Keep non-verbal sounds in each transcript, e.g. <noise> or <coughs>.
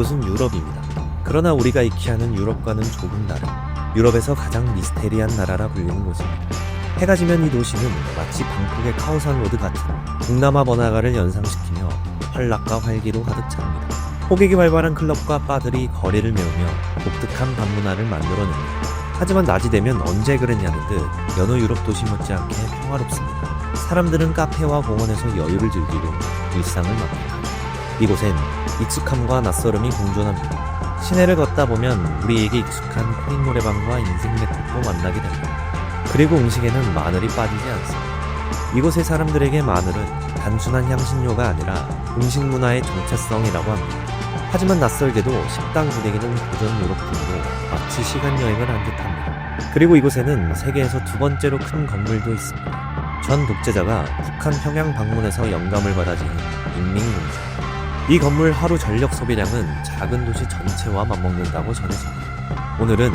이곳은 유럽입니다. 그러나 우리가 익히 아는 유럽과는 조금 다른 유럽에서 가장 미스테리한 나라라 불리는 곳입니다. 해가 지면 이 도시는 마치 방콕의 카오산 로드 같은 동남아 번화가를 연상시키며 활락과 활기로 가득 찹니다. 호객이 활발한 클럽과 바들이 거리를 메우며 독특한 밤문화를 만들어냅니다. 하지만 낮이 되면 언제 그랬냐는 듯 여느 유럽 도시 못지않게 평화롭습니다. 사람들은 카페와 공원에서 여유를 즐기고 일상을 만끽하죠. 이곳엔 익숙함과 낯설음이 공존합니다. 시내를 걷다 보면 우리에게 익숙한 코인 노래방과 인생 맥북도 만나게 됩니다. 그리고 음식에는 마늘이 빠지지 않습니다. 이곳의 사람들에게 마늘은 단순한 향신료가 아니라 음식 문화의 정체성이라고 합니다. 하지만 낯설게도 식당 분위기는 고전 유럽풍으로 마치 시간 여행을 한 듯합니다. 그리고 이곳에는 세계에서 두 번째로 큰 건물도 있습니다. 전 독재자가 북한 평양 방문해서 영감을 받아 지은 인민공주. 이 건물 하루 전력 소비량은 작은 도시 전체와 맞먹는다고 전해집니다. 오늘은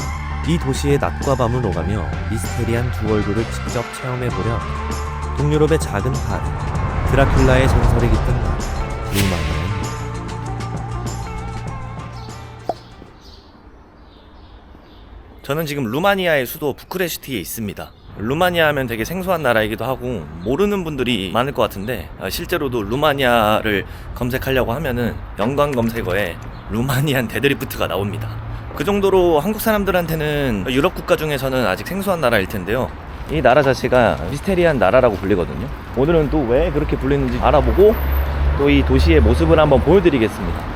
이 도시의 낮과 밤을 오가며 미스테리한 두 얼굴을 직접 체험해보려. 동유럽의 작은 파리, 드라큘라의 전설이 깃든 나라, 루마니아입니다. 저는 지금 루마니아의 수도 부크레슈티에 있습니다. 루마니아 하면 되게 생소한 나라이기도 하고 모르는 분들이 많을 것 같은데 아, 실제로도 루마니아를 검색하려고 하면은 연관 검색어에 루마니안 데드리프트가 나옵니다. 그 정도로 한국 사람들한테는 유럽 국가 중에서는 아직 생소한 나라일 텐데요. 이 나라 자체가 미스테리한 나라라고 불리거든요. 오늘은 또 왜 그렇게 불리는지 알아보고 또 이 도시의 모습을 한번 보여드리겠습니다.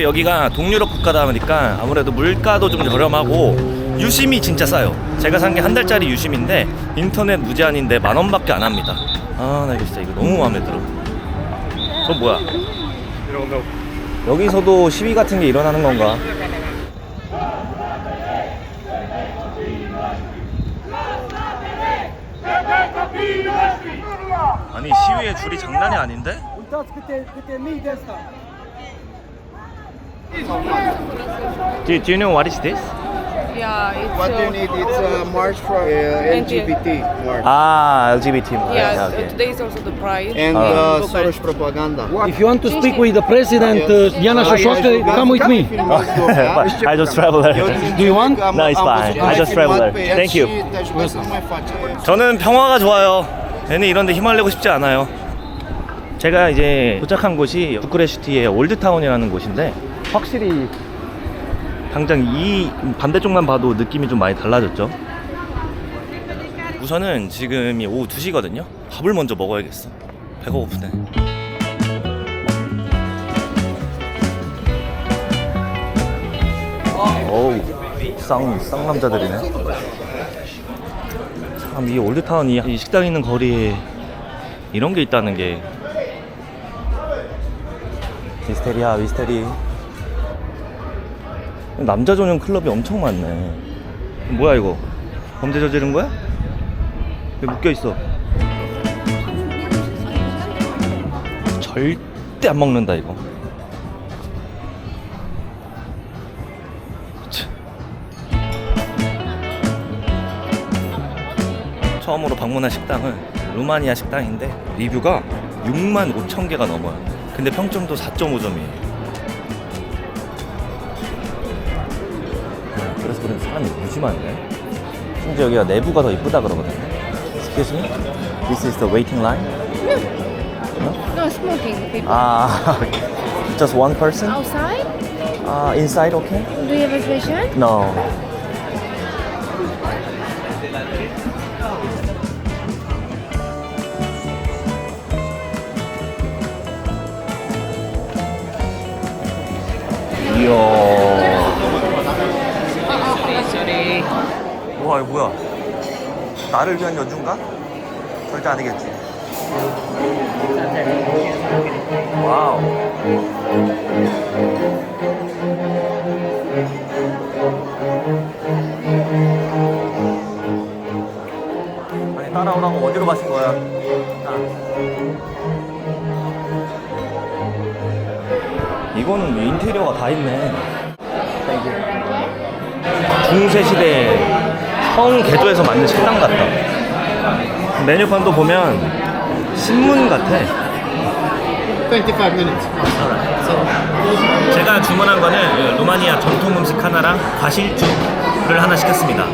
또 여기가 동유럽 국가다 보니까 아무래도 물가도 좀 저렴하고 유심이 진짜 싸요. 제가 산 게 한 달짜리 유심인데 인터넷 무제한인데 만 원밖에 안 합니다. 아, 나 이거 진짜 이거 너무 마음에 들어. 저 뭐야? 여기서도 시위 같은 게 일어나는 건가? 아니 시위의 줄이 장난이 아닌데? Do, do you know what is this? Yeah, it's What do you uh, need? It's a march for uh, LGBT march. 아 LGBT. yeah, okay. today is also the pride. and Ah. uh. Soros propaganda. If you want to speak with the president, uh, Diana Shoshone, come with me. I just traveler. Do you want? No, it's fine. I just traveler. Thank you. 저는 평화가 좋아요. 괜히 이런데 휘말리고 싶지 않아요. 제가 이제 도착한 곳이 부크레슈티의 올드타운이라는 곳인데 확실히 당장 이 반대쪽만 봐도 느낌이 좀 많이 달라졌죠. 우선은 지금이 오후 2시거든요. 밥을 먼저 먹어야겠어. 배가 고프네. 어우, 쌍, 쌍남자들이네. 참, 이 올드타운이 이 식당 있는 거리에 이런 게 있다는 게. 미스테리야, 미스테리. 남자 전용 클럽이 엄청 많네. 뭐야, 이거? 범죄 저지른 거야? 왜 묶여 있어? 절대 안 먹는다, 이거. 처음으로 방문한 식당은 루마니아 식당인데 리뷰가 6만 5천 개가 넘어요. 근데 평점도 4.5점이에요. 많네. 심지어 여기가 내부가 더 이쁘다 그러거든요. Excuse me? This is the waiting line? No smoking. People. 아, just one person? Outside? Uh, inside okay? Do you have reservation? No. 와, 이거 뭐야? 나를 위한 연주인가? 절대 아니겠지. 와우. 아니 따라오라고 어디로 가신 거야? 아. 이거는 인테리어가 다 있네. 중세 시대 성 개조해서 만든 식당 같다. 메뉴판도 보면 신문 같아. 25 minutes. 제가 주문한 거는 그 루마니아 전통 음식 하나랑 과실죽을 하나 시켰습니다.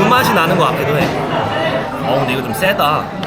그 맛이 나는 것 같기도 해. 어 근데 이거 좀 세다.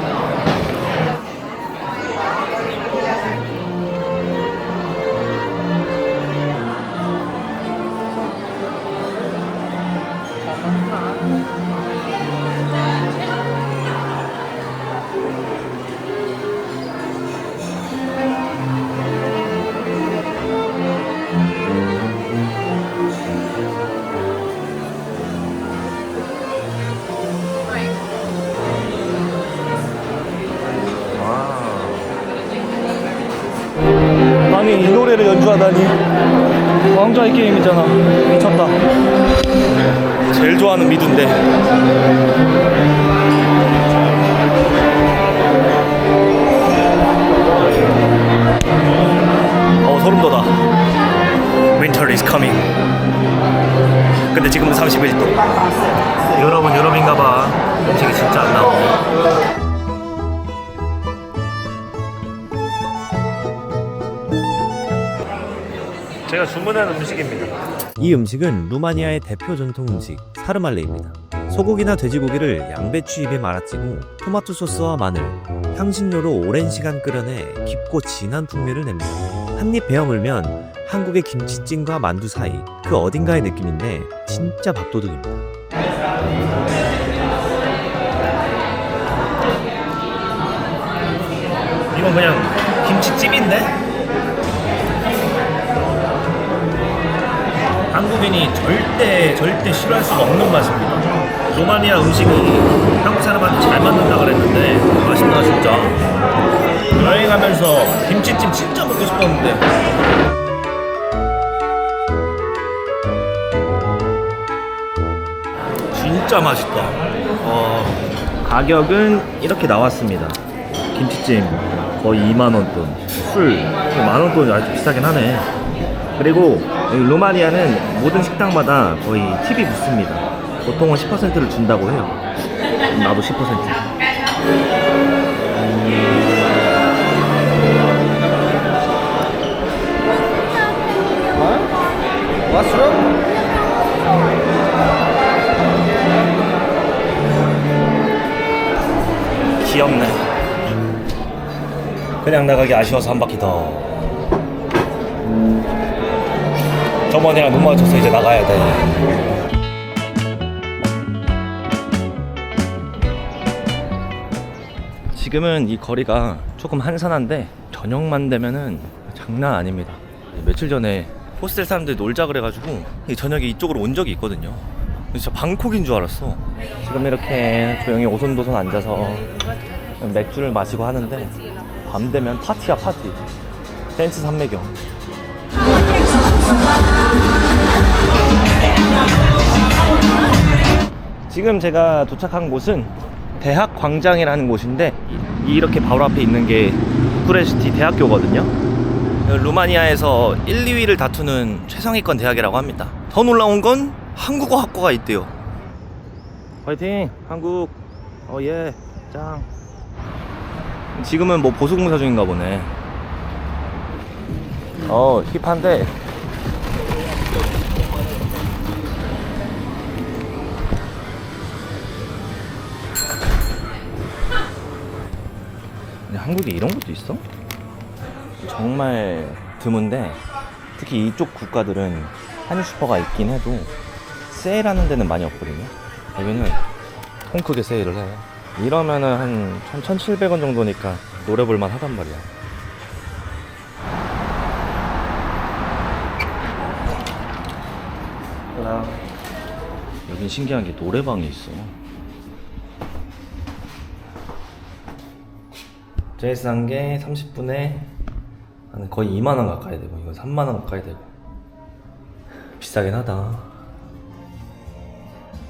미두인데. 어 소름 돋아. Winter is coming. 근데 지금은 31도. 여러분 유럽인가봐. 음식이 진짜 안 나오네. 제가 주문한 음식입니다. 이 음식은 루마니아의 대표 전통 음식 사르말레입니다. 소고기나 돼지고기를 양배추 잎에 말아찌고 토마토 소스와 마늘, 향신료로 오랜 시간 끓여내 깊고 진한 풍미를 냅니다. 한입 베어 물면 한국의 김치찜과 만두 사이 그 어딘가의 느낌인데 진짜 밥도둑입니다. 이건 그냥 김치찜인데? 한국인이 절대 절대 싫어할 수가 없는 맛입니다. 로마니아 음식이 한국 사람한테 잘 맞는다 그랬는데 맛있다 진짜. 여행하면서 김치찜 진짜 먹고 싶었는데. 진짜 맛있다. 어, 가격은 이렇게 나왔습니다. 김치찜 거의 2만 원 돈, 술 만원돈 아주 비싸긴 하네. 그리고 여기 루마니아는 모든 식당마다 거의 팁이 붙습니다. 보통은 10%를 준다고 해요. 나도 10%. What's wrong? 귀엽네. 그냥 나가기 아쉬워서 한 바퀴 더. 저번이랑 눈 마주쳐서 이제 나가야 돼. 지금은 이 거리가 조금 한산한데 저녁만 되면은 장난 아닙니다. 며칠 전에 호스텔 사람들이 놀자 그래가지고 이 저녁에 이쪽으로 온 적이 있거든요. 진짜 방콕인 줄 알았어. 지금 이렇게 조용히 오손도손 앉아서 맥주를 마시고 하는데 밤 되면 파티야 파티. 댄스 산매경. 지금 제가 도착한 곳은 대학 광장이라는 곳인데 이- 이렇게 바로 앞에 있는 게 부쿠레스티 대학교거든요. 루마니아에서 1, 2위를 다투는 최상위권 대학이라고 합니다. 더 놀라운 건 한국어 학과가 있대요. 화이팅! 한국! 어 예! 짱! 지금은 뭐 보수공사 중인가 보네. 어, 힙한데. 한국에 이런 것도 있어? 정말 드문데 특히 이쪽 국가들은 한인 슈퍼가 있긴 해도 세일하는 데는 많이 없거든요. 여기는 통 크게 세일을 해. 이러면은 한 1,700원 정도니까 노래 볼만 하단 말이야. 여긴 신기한 게 노래방이 있어. 제이스 한게 30분에 한 거의 2만 원 가까이 되고 이건 3만 원 가까이 되고 비싸긴 하다.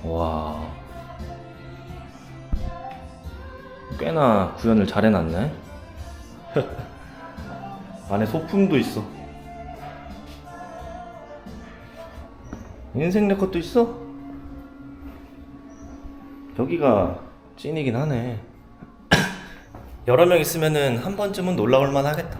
와. 꽤나 구현을 잘 해놨네. <laughs> 안에 소품도 있어. 인생 네컷도 있어? 여기가 찐이긴 하네. 여러 명 있으면은 한 번쯤은 놀라 올 만 하겠다.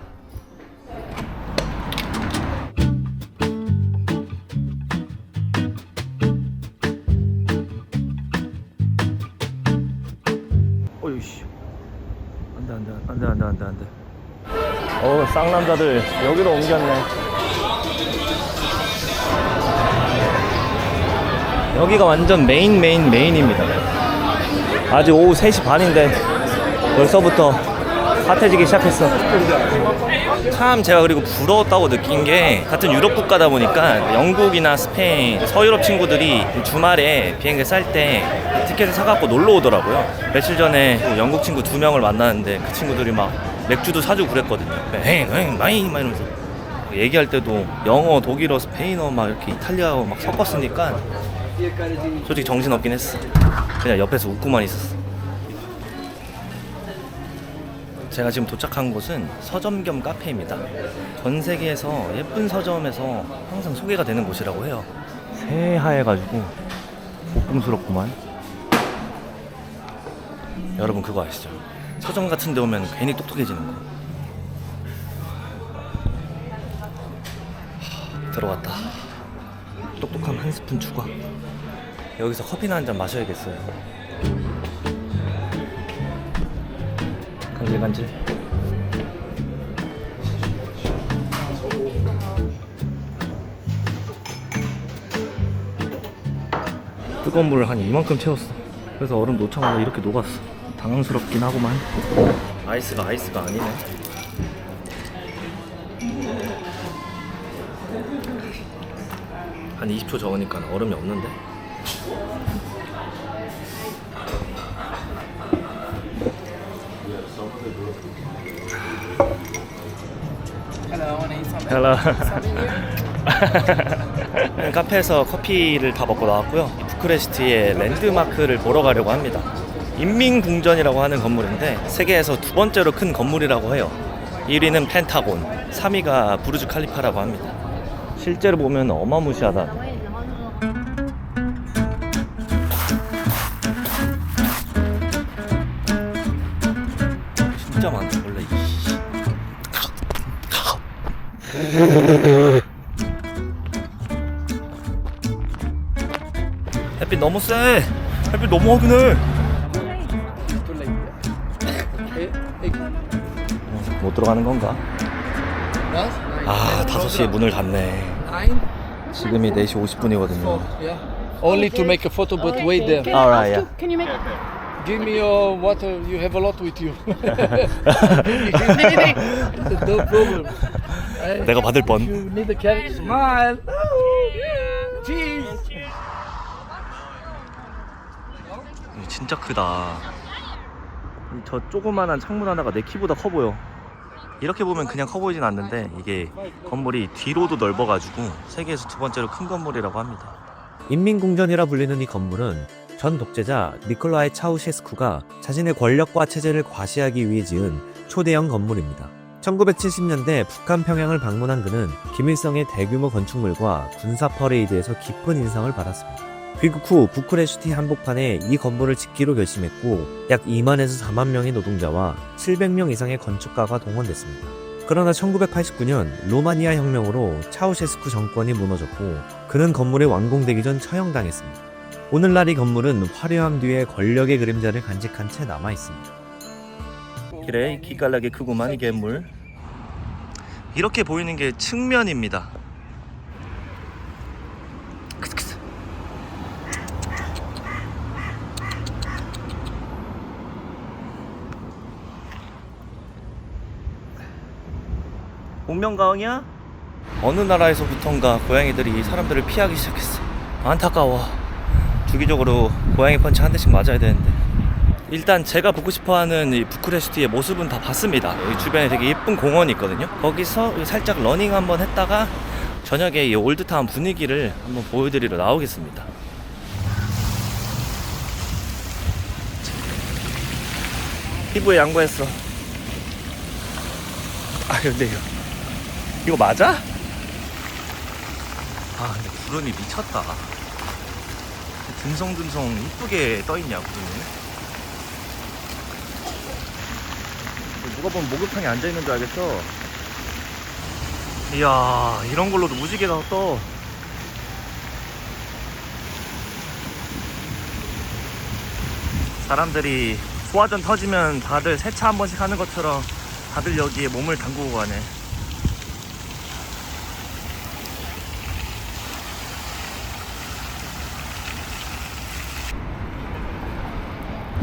어이씨. 안돼 안돼 안돼 안돼 안돼 안돼. 어 쌍남자들 여기로 옮겼네. 여기가 완전 메인 메인 메인입니다. 아직 오후 3시 반인데 벌써부터 핫해지기 시작했어. 참 제가 그리고 부러웠다고 느낀 게 같은 유럽 국가다 보니까 영국이나 스페인, 서유럽 친구들이 주말에 비행기 쌀 때 티켓을 사갖고 놀러 오더라고요. 며칠 전에 영국 친구 두 명을 만났는데 그 친구들이 막 맥주도 사주고 그랬거든요. 엥, 엥, 마이 막 이러면서 얘기할 때도 영어, 독일어, 스페인어 막 이렇게 이탈리아어 막 섞었으니까 솔직히 정신 없긴 했어. 그냥 옆에서 웃고만 있었어. 제가 지금 도착한 곳은 서점 겸 카페입니다. 전 세계에서 예쁜 서점에서 항상 소개가 되는 곳이라고 해요. 새하얘가지고 볶음스럽구만. 여러분 그거 아시죠? 서점 같은 데 오면 괜히 똑똑해지는 거. 하, 들어왔다. 똑똑함 한 스푼 추가. 여기서 커피나 한 잔 마셔야겠어요. 간질 간질. 뜨거운 물을 한 이만큼 채웠어. 그래서 얼음 놓자마자 이렇게 녹았어. 당황스럽긴 하구만. 아이스가 아이스가 아니네. 한 20초 저으니까 얼음이 없는데. 헬로. <laughs> 카페에서 커피를 다 먹고 나왔고요. 부크레스트의 랜드마크를 보러 가려고 합니다. 인민궁전이라고 하는 건물인데 세계에서 두 번째로 큰 건물이라고 해요. 1위는 펜타곤, 3위가 부르즈 칼리파라고 합니다. 실제로 보면 어마무시하다. 햇빛 너무 세. 햇빛 너무 화근해. 어, 못 들어가는 건가? 아, 5시에 문을 닫네. 지금이 4시 50분이거든요. Yeah. Only to make a photo, but wait there. Can Alright, I yeah. can you make Give me your water. You have a lot with you. no problem. 내가 받을 뻔. 이거 진짜 크다. 저 조그만한 창문 하나가 내 키보다 커 보여. 이렇게 보면 그냥 커 보이진 않는데 이게 건물이 뒤로도 넓어가지고 세계에서 두 번째로 큰 건물이라고 합니다. 인민궁전이라 불리는 이 건물은 전 독재자 니콜라이 차우셰스쿠가 자신의 권력과 체제를 과시하기 위해 지은 초대형 건물입니다. 1970년대 북한 평양을 방문한 그는 김일성의 대규모 건축물과 군사 퍼레이드에서 깊은 인상을 받았습니다. 귀국 후 부크레슈티 한복판에 이 건물을 짓기로 결심했고 약 2만에서 4만 명의 노동자와 700명 이상의 건축가가 동원됐습니다. 그러나 1989년 로마니아 혁명으로 차우셰스쿠 정권이 무너졌고 그는 건물이 완공되기 전 처형당했습니다. 오늘날 이 건물은 화려함 뒤에 권력의 그림자를 간직한 채 남아 있습니다. 그래 기깔나게 크구만 이 괴물. 이렇게 보이는 게 측면입니다. 운명가왕이야? 어느 나라에서부턴가 고양이들이 사람들을 피하기 시작했어. 안타까워. 주기적으로 고양이 펀치 한 대씩 맞아야 되는데. 일단 제가 보고 싶어하는 이 부크레슈티의 모습은 다 봤습니다. 여기 주변에 되게 예쁜 공원이 있거든요. 거기서 살짝 러닝 한번 했다가 저녁에 이 올드타운 분위기를 한번 보여드리러 나오겠습니다. 피부에 양보했어. 아 근데 이거, 이거 맞아? 아 근데 구름이 미쳤다. 듬성듬성 이쁘게 떠있냐 구름이. 누가 보면 목욕탕에 앉아있는 줄 알겠어. 이야 이런 걸로도 무지개가 떠. 사람들이 소화전 터지면 다들 세차 한 번씩 하는 것처럼 다들 여기에 몸을 담그고 가네.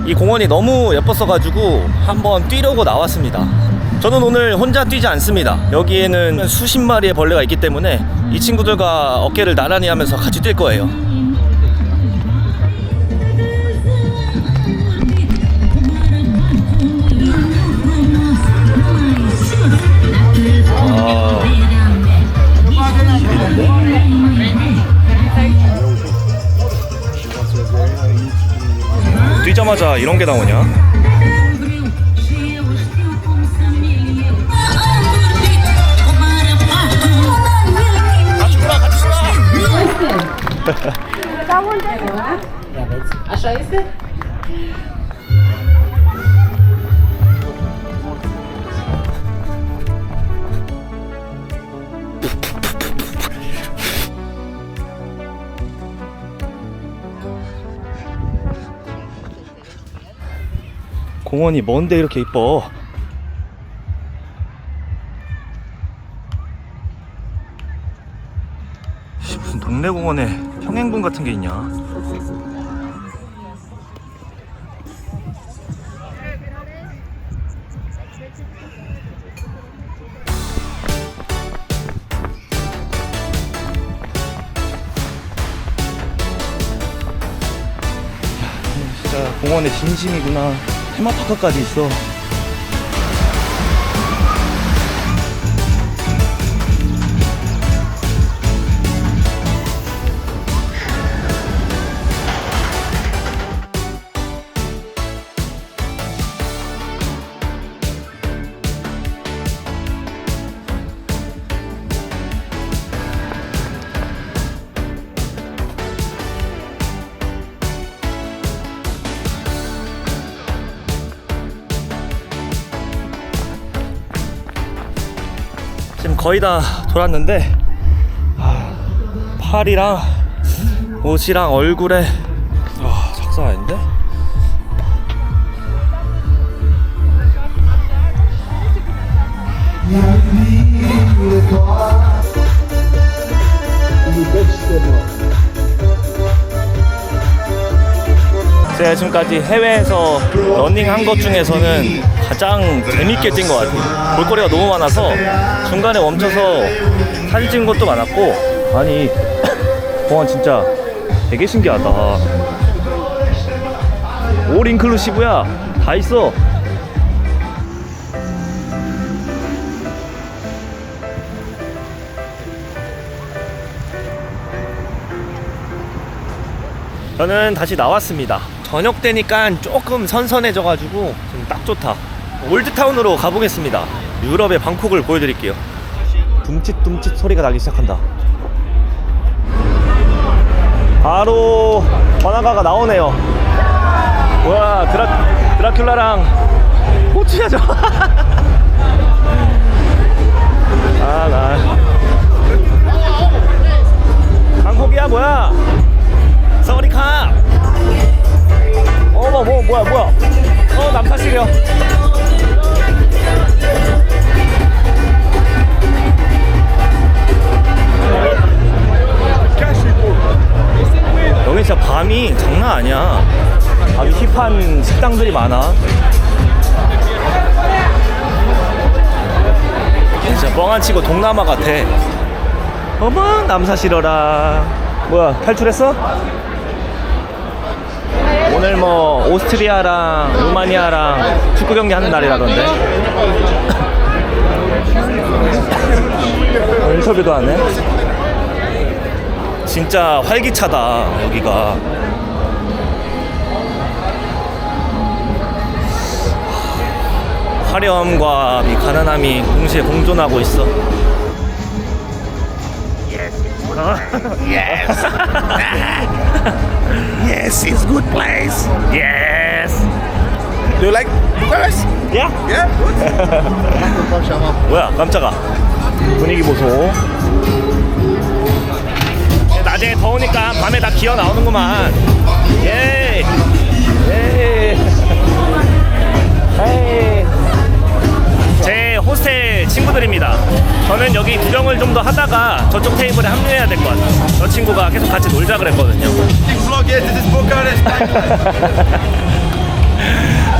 이 공원이 너무 예뻤어가지고 한번 뛰려고 나왔습니다. 저는 오늘 혼자 뛰지 않습니다. 여기에는 수십 마리의 벌레가 있기 때문에 이 친구들과 어깨를 나란히 하면서 같이 뛸 거예요. 뛰자마자 이런 게 나오냐? 같이 가, 같 공원이 뭔데 이렇게 이뻐? 씨, 무슨 동네 공원에 평행분 같은 게 있냐? 공원의 진심이구나. 테마파크까지 있어. 거의 다 돌았는데 아, 팔이랑 옷이랑 얼굴에 아, 작살 아닌데? 제가 지금까지 해외에서 러닝한 것 중에서는 가장 재밌게 뛴 것 같아요. 볼거리가 너무 많아서 중간에 멈춰서 사진 찍은 것도 많았고 아니 <coughs> 공원 진짜 되게 신기하다. 올 인클루시브야 다 있어. 저는 다시 나왔습니다. 저녁 되니까 조금 선선해져가지고 좀딱 좋다. 올드타운으로 가보겠습니다. 유럽의 방콕을 보여드릴게요. 둠칫둠칫 소리가 나기 시작한다. 바로 번화가가 나오네요. 와 드라 드라큘라랑 호치야죠. <laughs> 아 나. 방콕이야 뭐야? 서리카 뭐 뭐야 뭐야? 어 남사실이요. 여기 진짜 밤이 장난 아니야. 아주 힙한 식당들이 많아. 진짜 뻥안 치고 동남아 같아. 어머 남사 싫어라. 뭐야 탈출했어? 오늘 뭐 오스트리아랑 루마니아랑 축구 경기 하는 날이라던데. 어, <laughs> 인터뷰도 하네. 진짜 활기차다 여기가. 화려함과 이 가난함이 동시에 공존하고 있어. Yes, it's good place. Yes. Do you like Paris? 야? Yeah, good. 뭐야 깜짝아 분위기 보소 낮에 더우니까 밤에 다 기어 나오는구만 예 예. 에이. 제 호스텔 친구들입니다. 저는 여기 구경을 좀 더 하다가 저쪽 테이블에 합류해야 될 것 같아요. 저 친구가 계속 같이 놀자 그랬거든요. <laughs>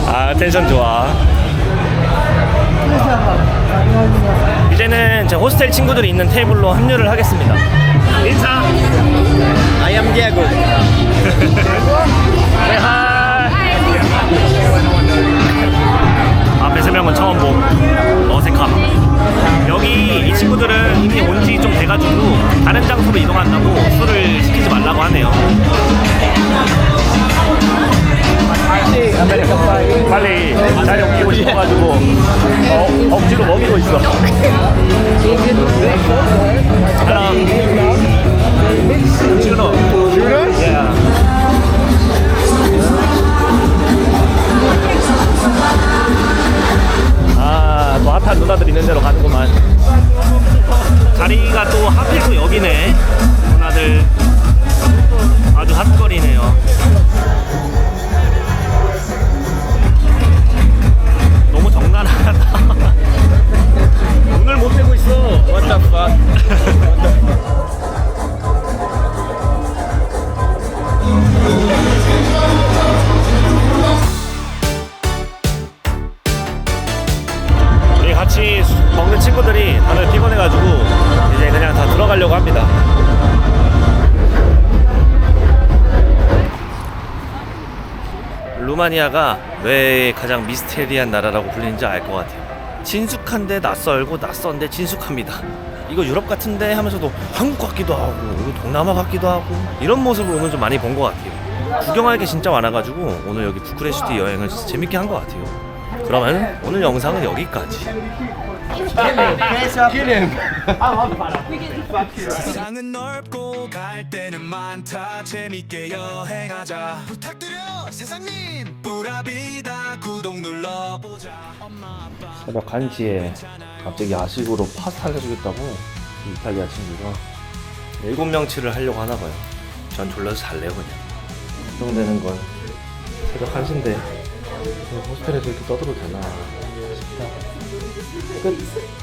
아 텐션 좋아. 이제는 제 호스텔 친구들이 있는 테이블로 합류를 하겠습니다. 인사! I am Diego. <laughs> 네, 하 이동한다고 술을 시키지 말라고 하네요 빨리 자리 옮기고 싶어가지고 어, 억지로 먹이고 있어 Hello. Juno. Yeah. 아, 또 핫한 누나들 있는 데로 가는구만. 자리가 또 하필 또 여기네. 아주 핫거리네요. 루마니아가 왜 가장 미스테리한 나라라고 불리는지 알 것 같아요. 친숙한데 낯설고 낯선데 친숙합니다. 이거 유럽 같은데 하면서도 한국 같기도 하고 동남아 같기도 하고 이런 모습을 오늘 좀 많이 본 것 같아요. 구경할 게 진짜 많아가지고 오늘 여기 부크레슈티 여행을 진짜 재밌게 한 것 같아요. 그러면 오늘 영상은 여기까지. 세상은 넓고 갈 데는 많다. 재밌게 여행하자. 부탁드려 세상님. 뿌라비다. 구독 눌러보자. 엄마 아빠. 새벽 1시에 갑자기 야식으로 파스타를 해주겠다고 이 이탈리아 친구가 일곱 명치를 하려고 하나. 전 졸라서 잘래요 그냥. 걱정되는 건 새벽 1시인데 호스텔에서 이렇게 떠들어도 되나 싶다. 끝.